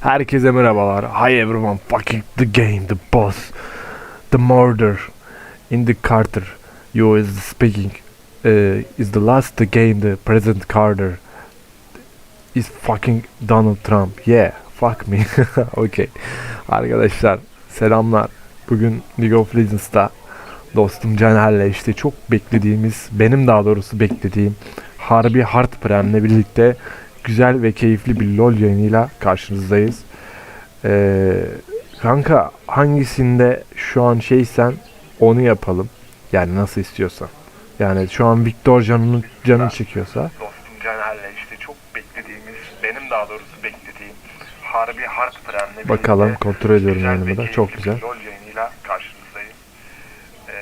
Herkese merhabalar. Hi everyone. Fucking the game, the boss, the murder in the Carter. You is speaking. Uh, is the last the game the President Carter is fucking Donald Trump. Yeah, fuck me. okay. Arkadaşlar selamlar. Bugün League of Legends'ta dostum Caner'le işte çok beklediğimiz, benim daha doğrusu beklediğim Harbi Hard Prem'le birlikte güzel ve keyifli bir LoL yayınıyla karşınızdayız. Ee, kanka hangisinde şu an şeysen onu yapalım. Yani nasıl istiyorsan. Yani şu an Victor canını canın çekiyorsa. dostum Caner'le işte çok beklediğimiz, benim daha doğrusu beklediğim Harbi Hard Prem'le Bakalım kontrol ediyorum ve da. Çok güzel. LoL yayınıyla karşınızdayım. Ee,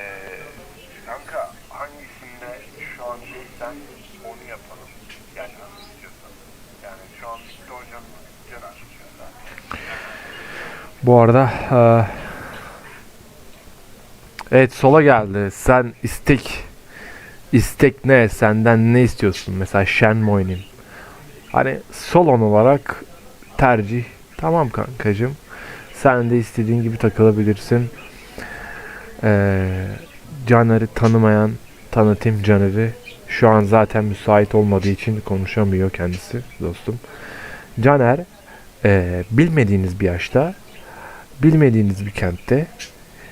kanka hangisinde şu an şeysen onu yapalım. Yani nasıl istiyorsan. Yani şu an Victor canını canın çekiyorsa. Bu arada eee, evet sola geldi. Sen istek istek ne? Senden ne istiyorsun? Mesela Shen mi oynayayım? Hani solon olarak tercih tamam kankacım. Sen de istediğin gibi takılabilirsin. Eee Caner'i tanımayan tanıtayım Caner'i. Şu an zaten müsait olmadığı için konuşamıyor kendisi dostum. Caner eee, bilmediğiniz bir yaşta bilmediğiniz bir kentte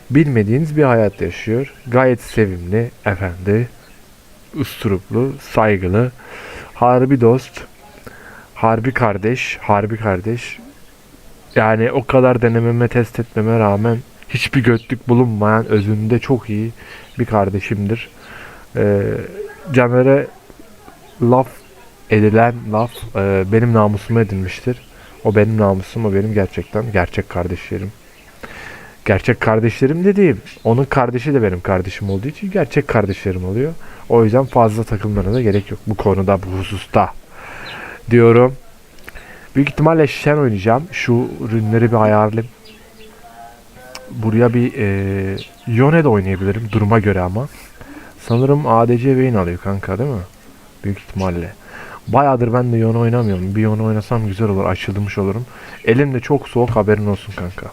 bilmediğiniz bir hayat yaşıyor. Gayet sevimli, efendi, usturuplu, saygılı, harbi dost, harbi kardeş, harbi kardeş. Yani o kadar denememe, test etmeme rağmen hiçbir götlük bulunmayan özünde çok iyi bir kardeşimdir. Ee, Caner'e laf edilen laf e, benim namusuma edilmiştir. O benim namusum, o benim gerçekten gerçek kardeşlerim. Gerçek kardeşlerim dediğim, onun kardeşi de benim kardeşim olduğu için gerçek kardeşlerim oluyor. O yüzden fazla takılmana da gerek yok bu konuda, bu hususta. Diyorum. Büyük ihtimalle Shen oynayacağım. Şu ürünleri bir ayarlayayım. Buraya bir e, Yone de oynayabilirim duruma göre ama. Sanırım ADC Vayne alıyor kanka değil mi? Büyük ihtimalle. Bayağıdır ben de Yone oynamıyorum. Bir Yone oynasam güzel olur. Açılmış olurum. Elim de çok soğuk haberin olsun kanka.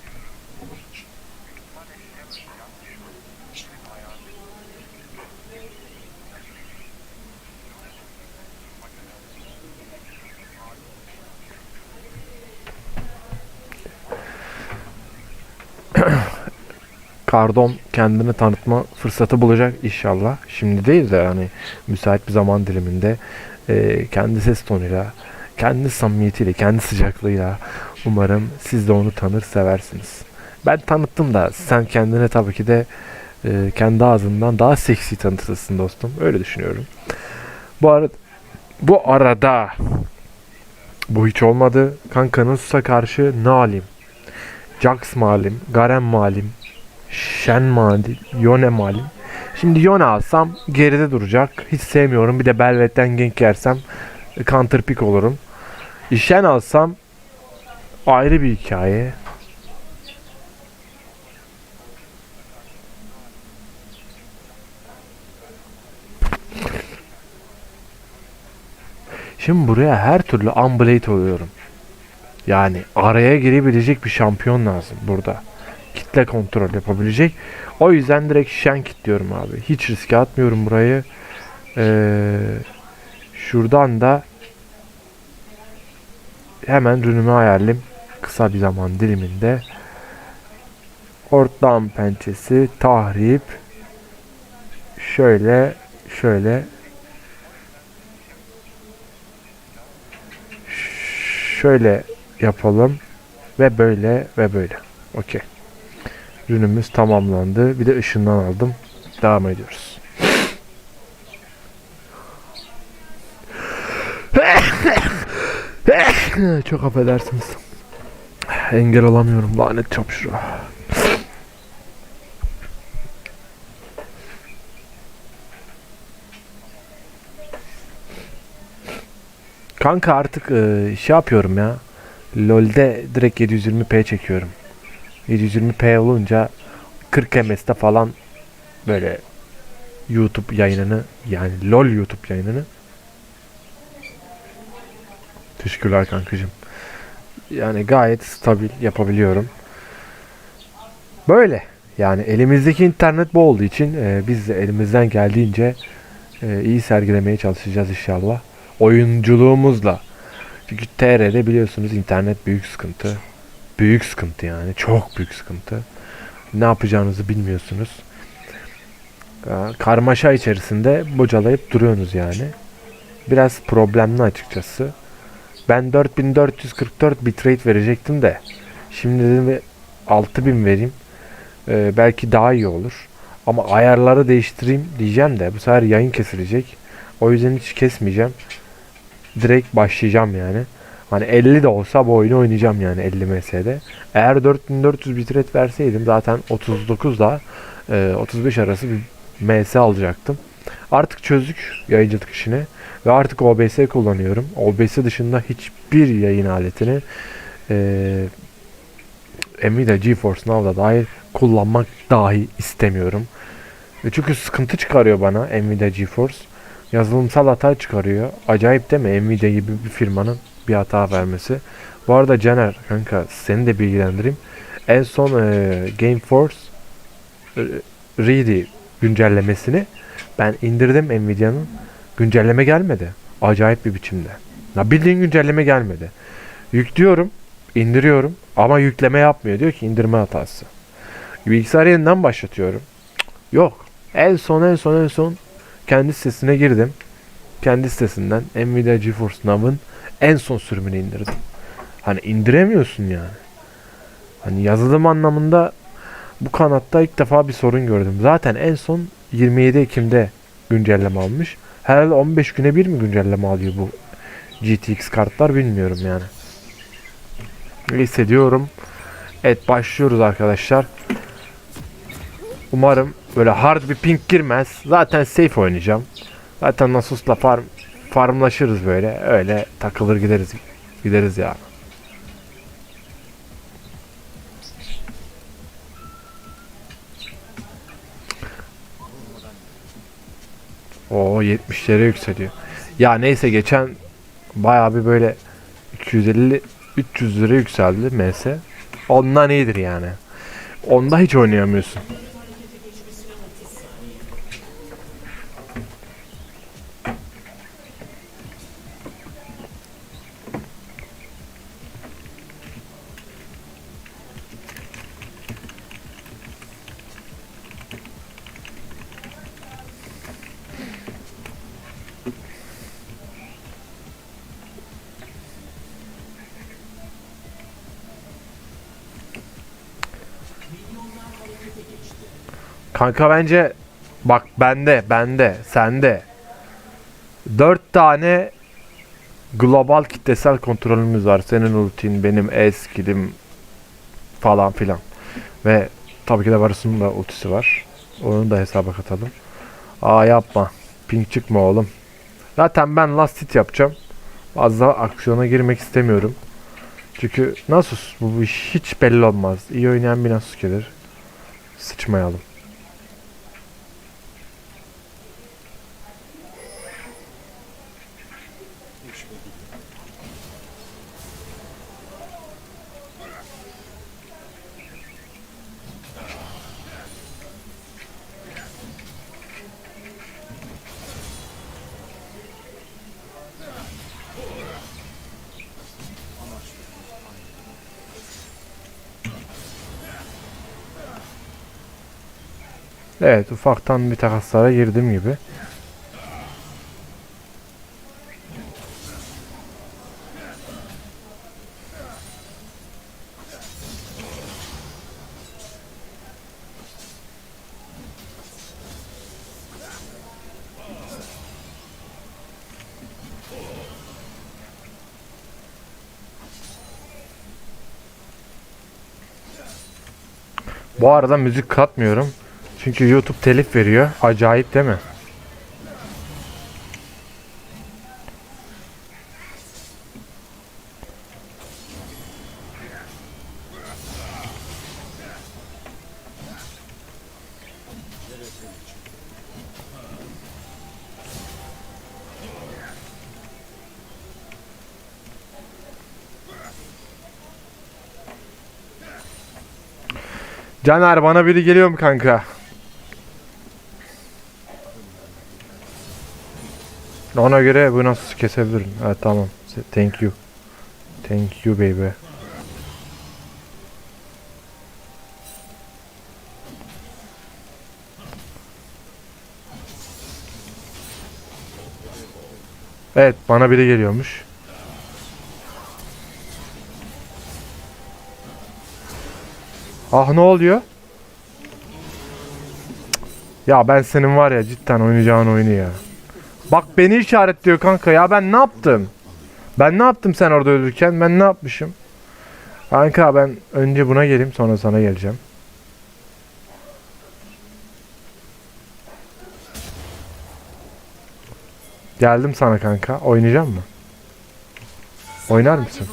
Kardon kendini tanıtma fırsatı bulacak inşallah. Şimdi değil de yani müsait bir zaman diliminde e, kendi ses tonuyla, kendi samimiyetiyle, kendi sıcaklığıyla umarım siz de onu tanır seversiniz. Ben tanıttım da sen kendine tabii ki de e, kendi ağzından daha seksi tanıtırsın dostum. Öyle düşünüyorum. Bu arada bu arada bu hiç olmadı. Kanka Nusus'a karşı ne alayım? Jax mı alayım? Garen mi Shen Mali, Yone Mali. Şimdi Yone alsam geride duracak. Hiç sevmiyorum. Bir de Belvet'ten gank yersem counter pick olurum. Shen alsam ayrı bir hikaye. Şimdi buraya her türlü unblade oluyorum. Yani araya girebilecek bir şampiyon lazım burada kitle kontrol yapabilecek. O yüzden direkt Shen kilitliyorum abi. Hiç riske atmıyorum burayı. Ee, şuradan da hemen rünümü ayarlayayım. Kısa bir zaman diliminde. Hortlağın pençesi, tahrip. Şöyle, şöyle. Şöyle yapalım. Ve böyle ve böyle. Okey. Ürünümüz tamamlandı. Bir de ışından aldım. Devam ediyoruz. Çok affedersiniz. Engel olamıyorum. Lanet çapşura. Kanka artık e, şey yapıyorum ya. LoL'de direkt 720p çekiyorum. 720p olunca 40 MS'te falan böyle YouTube yayınını yani LoL YouTube yayınını Teşekkürler kankacığım. yani gayet stabil yapabiliyorum. Böyle. Yani elimizdeki internet bu olduğu için e, biz de elimizden geldiğince e, iyi sergilemeye çalışacağız inşallah. Oyunculuğumuzla. Çünkü TR'de biliyorsunuz internet büyük sıkıntı. Büyük sıkıntı yani. Çok büyük sıkıntı. Ne yapacağınızı bilmiyorsunuz. Karmaşa içerisinde bocalayıp duruyorsunuz yani. Biraz problemli açıkçası. Ben 4444 bitrate verecektim de. Şimdi dedim bir 6000 vereyim. Ee, belki daha iyi olur. Ama ayarları değiştireyim diyeceğim de bu sefer yayın kesilecek. O yüzden hiç kesmeyeceğim. Direkt başlayacağım yani. Hani 50 de olsa bu oyunu oynayacağım yani 50 MS'de. Eğer 4400 bitrate verseydim zaten 39 da 35 arası bir MS alacaktım. Artık çözdük yayıncılık işini ve artık OBS kullanıyorum. OBS dışında hiçbir yayın aletini eee Nvidia GeForce Now'da dahil kullanmak dahi istemiyorum. Ve çünkü sıkıntı çıkarıyor bana Nvidia GeForce. Yazılımsal hata çıkarıyor. Acayip değil mi Nvidia gibi bir firmanın bir hata vermesi. Bu arada Caner kanka seni de bilgilendireyim. En son e, GameForce e, Ready güncellemesini ben indirdim Nvidia'nın. Güncelleme gelmedi. Acayip bir biçimde. Ya bildiğin güncelleme gelmedi. Yüklüyorum, indiriyorum ama yükleme yapmıyor. Diyor ki indirme hatası. Bilgisayarı yeniden başlatıyorum. Yok. En son en son en son kendi sitesine girdim. Kendi sitesinden Nvidia GeForce Now'ın en son sürümünü indirdim. Hani indiremiyorsun yani. Hani yazılım anlamında bu kanatta ilk defa bir sorun gördüm. Zaten en son 27 Ekim'de güncelleme almış. Herhalde 15 güne bir mi güncelleme alıyor bu GTX kartlar bilmiyorum yani. Hissediyorum. Evet başlıyoruz arkadaşlar. Umarım böyle hard bir ping girmez. Zaten safe oynayacağım. Zaten Nasus'la farm farmlaşırız böyle. Öyle takılır gideriz. Gideriz yani. O 70'lere yükseliyor. Ya neyse geçen bayağı bir böyle 250 300 lira yükseldi MS. Ondan iyidir yani. Onda hiç oynayamıyorsun. Kanka bence bak bende bende sende 4 tane global kitlesel kontrolümüz var. Senin ultin, benim eskilim falan filan. Ve tabii ki de Varus'un da ultisi var. Onu da hesaba katalım. Aa yapma. Ping çıkma oğlum. Zaten ben last hit yapacağım. Fazla aksiyona girmek istemiyorum. Çünkü Nasus bu iş hiç belli olmaz. İyi oynayan bir Nasus gelir. Sıçmayalım. Evet ufaktan bir takaslara girdim gibi. Bu arada müzik katmıyorum. Çünkü YouTube telif veriyor. Acayip değil mi? Caner bana biri geliyor mu kanka? Ona göre bu nasıl kesebilirim. Evet tamam. Thank you. Thank you baby. Evet bana biri geliyormuş. Ah ne oluyor? Ya ben senin var ya cidden oynayacağın oyunu ya. Bak beni işaretliyor kanka ya ben ne yaptım? Ben ne yaptım sen orada ölürken? Ben ne yapmışım? Kanka ben önce buna geleyim sonra sana geleceğim. Geldim sana kanka. Oynayacak mı? Oynar mısın?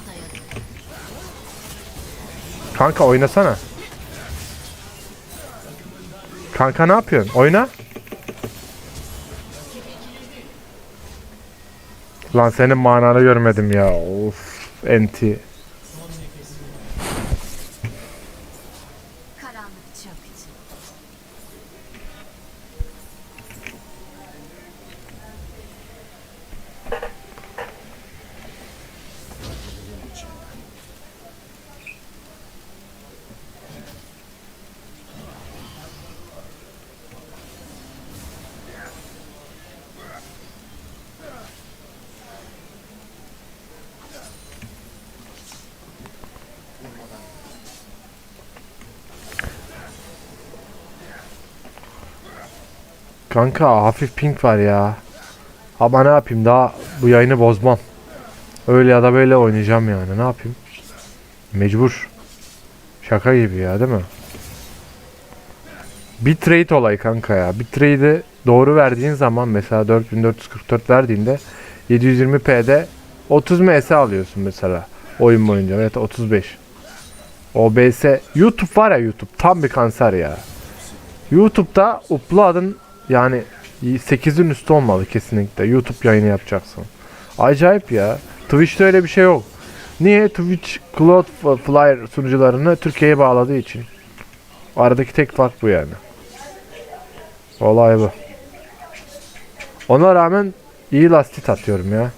Kanka oynasana. Kanka ne yapıyorsun? Oyna. Lan senin mananı görmedim ya. Of. Enti. Kanka hafif pink var ya. Ama ne yapayım daha bu yayını bozmam. Öyle ya da böyle oynayacağım yani. Ne yapayım? Mecbur. Şaka gibi ya değil mi? Bitrate olay kanka ya. Bitrate'i doğru verdiğin zaman mesela 4444 verdiğinde 720p'de 30 ms alıyorsun mesela oyun boyunca. Evet 35. OBS YouTube var ya YouTube tam bir kanser ya. YouTube'da upload'ın yani 8'in üstü olmalı kesinlikle. YouTube yayını yapacaksın. Acayip ya. Twitch'te öyle bir şey yok. Niye? Twitch Cloudflare sunucularını Türkiye'ye bağladığı için. Aradaki tek fark bu yani. Olay bu. Ona rağmen iyi lastik atıyorum ya.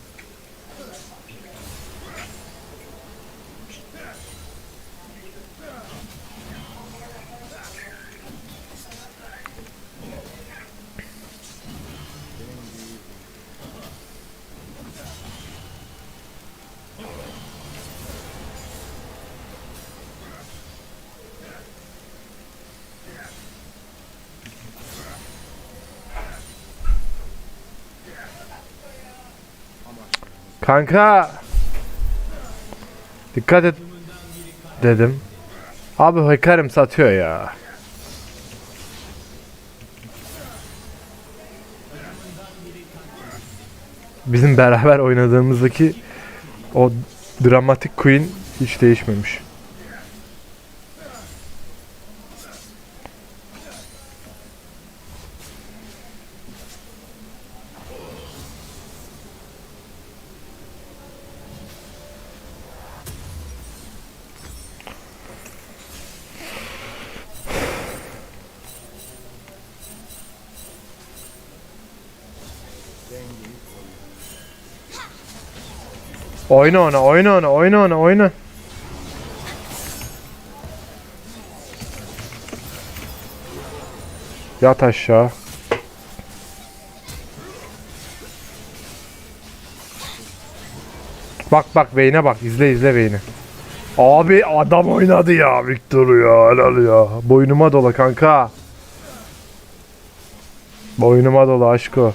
Kanka. Dikkat et dedim. Abi hakarim satıyor ya. Bizim beraber oynadığımızdaki o dramatik queen hiç değişmemiş. Oyna ona, oyna ona, oyna ona, oyna. Yat aşağı. Bak bak Vayne'e bak, izle izle Vayne'i. Abi adam oynadı ya Victor ya, helal ya. Boynuma dola kanka. Boynuma dola aşko.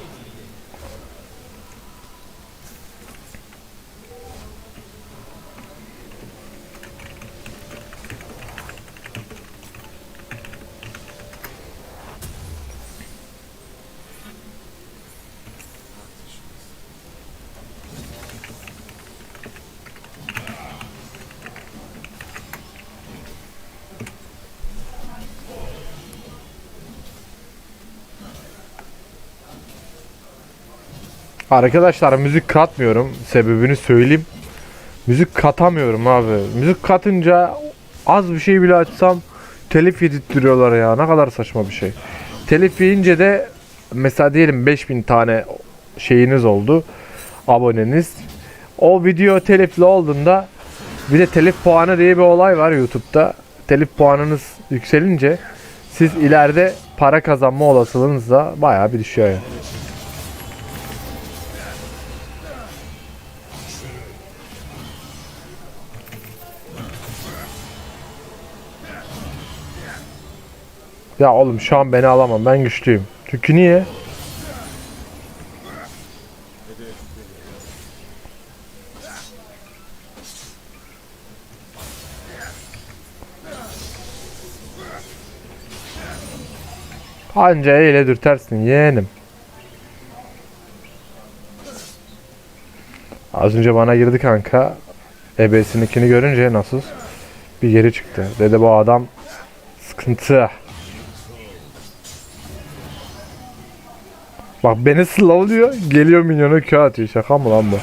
Arkadaşlar müzik katmıyorum. Sebebini söyleyeyim. Müzik katamıyorum abi. Müzik katınca az bir şey bile açsam telif yedirtiyorlar ya. Ne kadar saçma bir şey. Telif yiyince de mesela diyelim 5000 tane şeyiniz oldu. Aboneniz. O video telifli olduğunda bir de telif puanı diye bir olay var YouTube'da. Telif puanınız yükselince siz ileride para kazanma olasılığınız da bayağı bir düşüyor yani. Ya oğlum şu an beni alamam. Ben güçlüyüm. Çünkü niye? Anca öyle dürtersin yeğenim. Az önce bana girdi kanka. Ebesininkini görünce nasıl bir geri çıktı. Dedi bu adam sıkıntı. Bak beni slowluyor. Geliyor minyona Q atıyor. Şaka mı lan bu?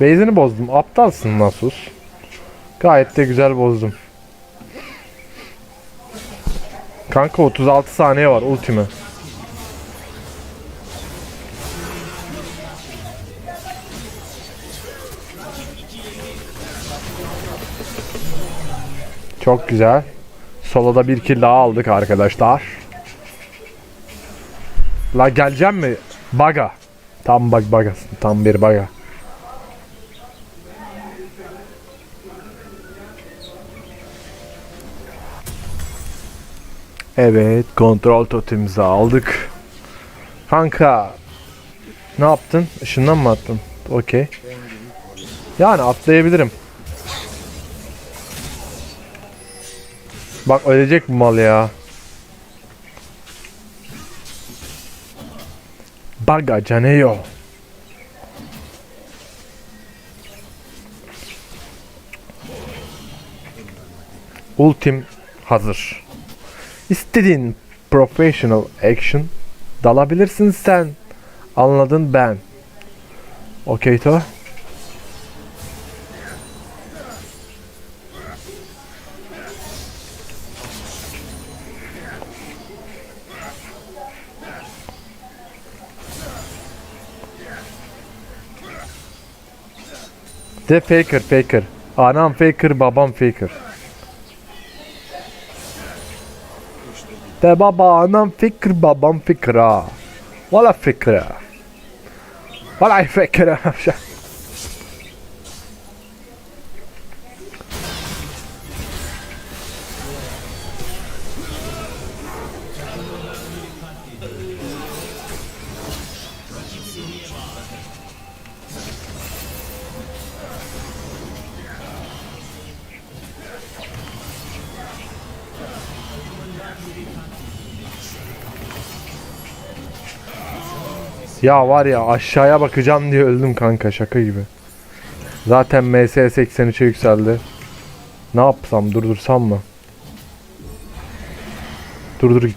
Base'ini bozdum. Aptalsın Nasus. Gayet de güzel bozdum. Kanka 36 saniye var ultime. Çok güzel. Soloda bir kill daha aldık arkadaşlar. La geleceğim mi? Baga. Tam bak bagasın. Tam bir baga. Evet, kontrol totemimizi aldık. Kanka, ne yaptın? Işından mı attın? Okey. Yani atlayabilirim. Bak ölecek bu mal ya. Baga Caneyo. Ultim hazır. İstediğin professional action dalabilirsin sen. Anladın ben. Okey to. De faker faker. Anam faker babam faker. De baba anam fikir babam fikir ha. Valla fikir ha. Valla fikir ha. Ya var ya aşağıya bakacağım diye öldüm kanka şaka gibi. Zaten MS 83'e yükseldi. Ne yapsam durdursam mı? Durdur